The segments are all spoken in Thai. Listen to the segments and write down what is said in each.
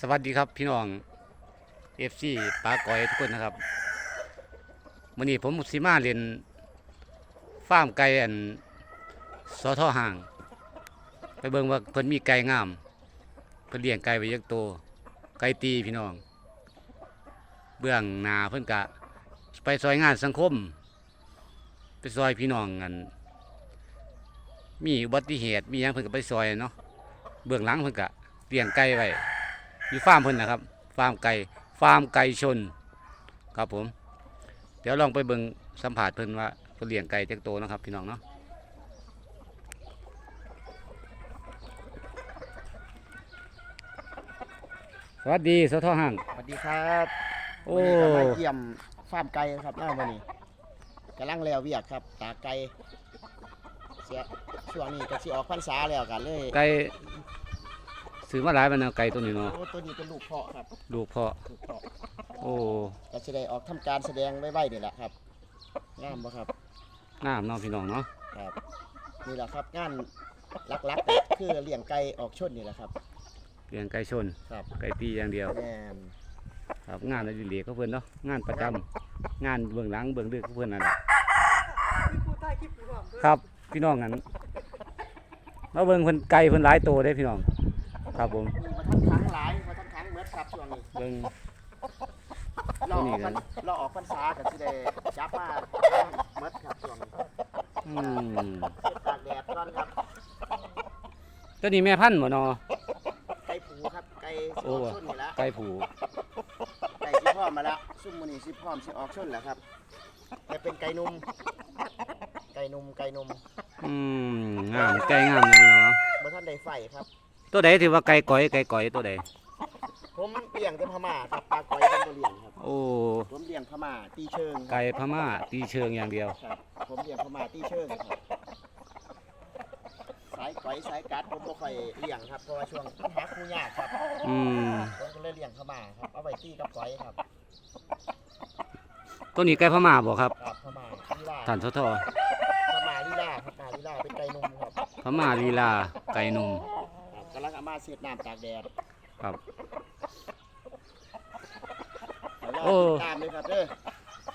สวัสดีครับพี่น้องเอฟซีปลาก้อยทุกคนนะครับวันนี้ผมสิมาเรียนฟาร์มไก่อันสอท่อห่าง ไปเบิ่งว่าเพิ่นมีไก่งามเพิ่นเลี้ยงไก่ไว้ยักโตไก่ตีพี่น้อง เบื้องหน้าเพิ่นกะ ไปซอยงานสังคม ไปซอยพี่น้องกัน มีอุบัติเหตุมีหยังเพิ่นก็ไปซอยเนาะเบื้องหลังเพิ่นกะเลี้ยงไก่ไว้ อยู่ฟาร์มเพิ่นนะครับฟาร์มไก่ฟาร์มไก่ชนครับผม เดี๋ยวลองไปเบิ่งสัมผัสเพิ่นว่าเพิ่นเลี้ยงไก่จักโตนะครับ พี่น้องเนาะสวัสดีสทห่าง สวัสดีครับโอ้ วันนี้ก็มาเยี่ยมฟาร์มไก่ครับหน้าวันนี้กำลังแล้วเวียกครับ ตากไก่เสียช่วงนี้ก็สิออกพรรษาแล้วกันเลยไก่ ซื้อมาหลายมันนะไก่ตัวนี้เนาะโอ้ตัวนี้เป็นลูกเพาะครับลูกพ่อลูกเพาะโอ้ก็จะได้ออกทำการแสดงไว้ๆนี่แหละครับงามบ่ครับงามเนาะพี่น้องเนาะครับนี่แหละครับงานหลักๆก็คือเลี้ยงไก่ออกชนนี่แหละครับเลี้ยงไก่ชนครับไก่ตีอย่างเดียวแม่นครับงานอดิเรกก็เพิ่นเนาะงานประจำงานเบื้องหลังเบื้องลึกก็เพิ่นนั่นแหละครับพี่น้องกันมาเบิ่งเพิ่นไก่เพิ่นหลายโตได้พี่น้อง ครับผมมาทั้งครั้งหลายมาทั้งครั้งเมื่อครับช่วงนี้เบิ่งรอออกตัวนี้กัพรนรรอออกพรรษาก็สิได้จับมาเมื่อครับช่วงนี้อืมเก็บตากแดดก่อนครับตัวนี้แม่พันธุ์บ่เนาะไก่ผูครับไก่สิโอ้ออกชนนี่ละไก่ผูไก่สิพร้อมมาละซุ่มมือนี่สิพร้อมสิออกชนแล้วครับแต่เป็นไก่นุ่มไก่นุ่มไก่นุ่มอืมงามไก่งามนะพี่น้องเนาะบ่ท่านได้ไฟครับ ตัวใดถือว่าไก่ก้อยไก่ก้อยตัวใดผมเลี้ยงแต่พม่าครับปลาก้อยเป็นบ่เลี้ยงครับ โอ้ ผมเลี้ยงพม่าตีเชิงครับไก่พม่าตีเชิงอย่างเดียว ครับผมเลี้ยงพม่าตีเชิงครับสายก้อยสายกัดผมบ่ค่อยเลี้ยงครับเพราะว่าช่วงมันหาคู่ยากครับอืม ผมก็เลยเลี้ยงพม่าครับเอาไว้ตีกับก้อยครับตัวนี้ไก่พม่าบ่ครับครับพม่าลีลาท่านสทพม่าลีลาครับพม่าลีลาเป็นไก่นุ่มครับพม่าลีลาไก่หนุ่มครับกำลัง เอามาเสียดน้ำตากแดดครับเดี๋ยวรโอ้อติดตามเลยครับเด้อ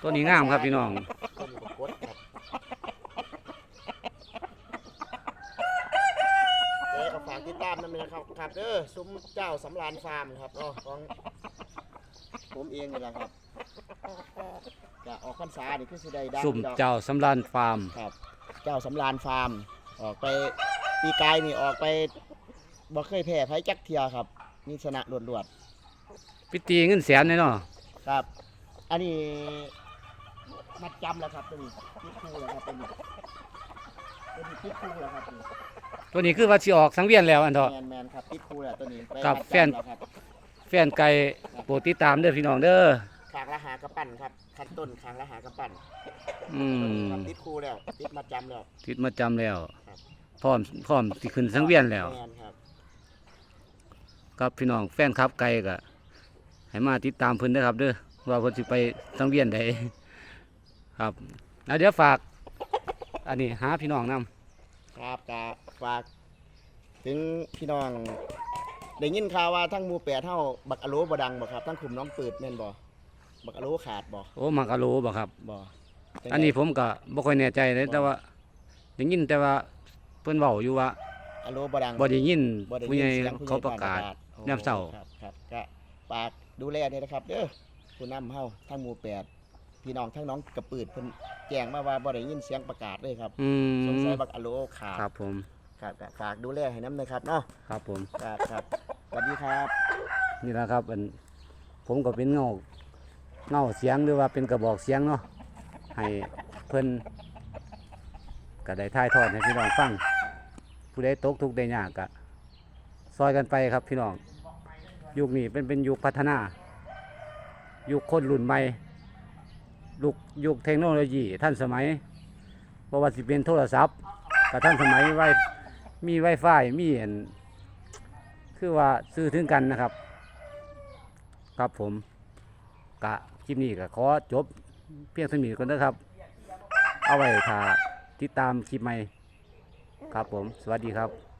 ตัวนี้งามครับพี่น้องตัวนี้ผมกดครับเดี๋ยวก็ฝากติดตามนั่นเลยนะครับครับเด้อซุ้มเจ้าสำราญฟาร์มครับอ๋อของผมเองนี่แหละครับจะออกพรรษานี่คือสิได้ดังสุ่มดอก เจ้าสำรานฟาร์ม ครับเจ้าสำราญฟาร์มออกไปปีกายนี่ออกไป บ่เคยแพ้ไผจักเทียครับนี่ชนะรวดพิตีเงินแสนเลยเนาะๆครับ อันนี้มัดจำแล้วครับตัวนี้ติดคู่แล้วครับตัวนี้ตัวนี้ติดคู่แล้วครับตัวนี้ตัวนี้คือว่าสิออกสังเวียนแล้วอันเถอะแมนแมนครับติดคู่แล้วตัวนี้ไปกับมัดจำแฟน ล้วครับแฟนไก่โปรดติดตามเด้อพี่น้องเด้อคางละหากระปั้นครับขั้นต้นคางละหากระปั้นอืตัวนี้มครับติดคู่แล้วติดมัดจำแล้ว ติดมาจำแล้วครับพร้อมพร้อมสิขึ้นสังเวียนแล้ว แมนครับ ครับพี่น้องแฟนครับไก่ก็ให้มาติดตามเพิ่นเด้อครับเด้อว่าเพิ่นสิไปสังเวียนใดครับแล้วเดี๋ยวฝาก อันนี้หาพี่น้องนํครับกะฝาก ถึงพี่น้องได้ยินข่าวว่าทั้งหมูแปดเท่าบักอะโลบ่ดังบ่ครับทั้งคุมน้องปืดแม่นบ่บักอะโลขาดบ่โอ้มักกะโหลบ่ครับ บ่จังใดอันนี้ผมก็บ่ค่อยแน่ใจเลยแต่ว่าได้ยินแต่ว่าเพิ่นเว้าอยู่ว่าอะโลบ่ดังบ่ได้ยินบ่ได้ผู้ยิใหญ่นเสียงผู้ใหเขาญ่ประกาศ โอ้ยามเช้า ครับครับก็ฝากดูแลนี่นะครับเด้อผู้นำเฮาทั้งหมู่แปดพี่น้องทั้งน้องกระปืดเพิ่นแจ้งมาว่าบ่ได้ยินเสียงประกาศเลยครับอืสงมสัยบักอะโลขาดครับผม ครับก็ฝากดูแลให้น้ำนะครับเนาะครับผม ครับครับสวัสดีครับ นี่แหละครับอันผมก็เป็นเงาเงาเสียงหรือว่าเป็นกระบอกเสียงเนาะให้เพิ่นก็ได้ถ่ายทอดให้พี่น้องฟัง ผู้ใดตกทุกข์ได้ยากก็ซอยกันไปครับพี่น้อง ยุคนี้เป็นเป็นยุคพัฒนา ยุคคนรุ่นใหม่ยุคยุคเทคโนโลยีท่านสมัยบ่ว่าสิเป็นโทรศัพท์กับท่านสมัยไวมีไวไฟมีอันคือว่าซื้อถึงกันนะครับ ครับผมกะคลิปนี้ก็ขอจบเพียงเท่านี้ก่อนนะครับ เอาไว้ถ้าติดตามคลิปใหม่ครับผม สวัสดีครับ